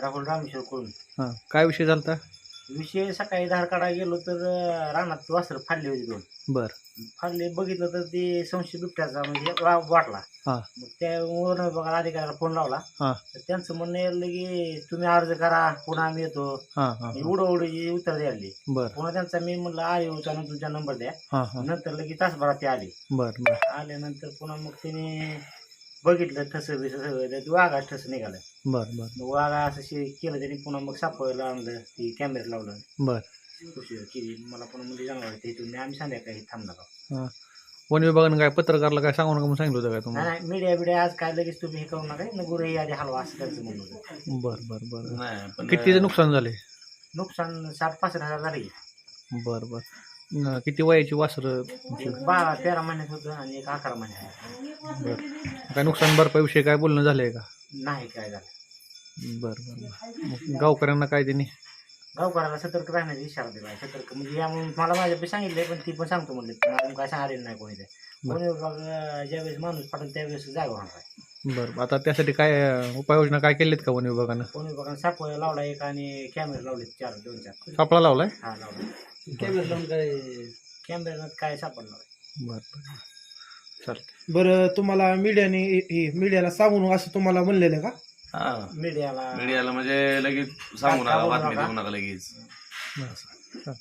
राहुल रामेश्वर करून हां. काय विषय झालता? विषय सकाळी धार काढायला गेलो तर अं, रानात वासर फाडले होते दोन. बर. फाडले बघितलं तर ते संशय बिबट्याचा म्हणजे वा- वाटला. हा. मग त्या बघा अधिकाऱ्याला फोन लावला. हा. तर त्यांचं म्हणणं यायला की तुम्ही अर्ज करा पुन्हा आम्ही येतो. हां हां उडवडीची उत्तर द्यायला बर. पुन्हा त्यांचा मी म्हणलं आयोचा तुमचा नंबर द्या. हां हां. नंतर लगेच तासभरात ते आले. बर बर. आल्यानंतर पुन्हा मग त्याने बघितलं ठस बिस सगळं वाघा ठस निघालं. बर बर. मग वाघा असं शे केलं त्यांनी पुन्हा मग सापळलं आणलं ती कॅमेरा लावलं. बर. उशीर केली मला पुन्हा म्हणजे जनावर ते तुम्ही आम्ही संध्याकाळी हां. वन विभागानं काय पत्रकारला काय सांगू नका म्हणून सांगितलं होतं काय नाही तुम्हाला? नाही मीडिया बिडिया आज काय लगेच तुम्ही हे करू नका न गुरु आधी हलवा असं त्यांचं म्हणणं होतं. बर बर बर. नाही पण कितीचं नुकसान झाले नुकसान साठ पासष्ट हजार झाले बर बर. न- किती वयाची वासरं एक बारा तेरा महिन्यात होतं आणि एक अकरा महिन्यात बर. काय नुकसान भरपाई विषयी काय बोलणं झालंय का? नाही काय झालं. बर बर बर. मग गावकऱ्यांना काय त्यांनी? गावकऱ्याला सतर्क राहण्याचा इशारा दिला सतर्क. म्हणजे यामुळे मला माझ्या सांगितले पण ती पण सांगतो म्हणले. पण अजून काय सांगितलं नाही कोणी ते कोणी विभाग अं, ज्यावेळेस माणूस पाठवून त्यावेळेस जागा होणार आहे. बर. आता त्यासाठी काय अं, उपाययोजना काय केलीत का वन विभागानं कोणी विभागाने सापळ लावला एक आणि कॅमेरा लावले चार दोन चार. सापळा लावलाय? हा लावला कॅमेरा लावून काय काय सापडणार बर बर. बरं तुम्हाला मीडियाने हे मीडियाला सांगून असं तुम्हाला म्हणलेलं का? हा मीडियाला मीडियाला म्हणजे लगेच सांगू नका सांगू बातमी नका. देऊ नका लगेच. बरं.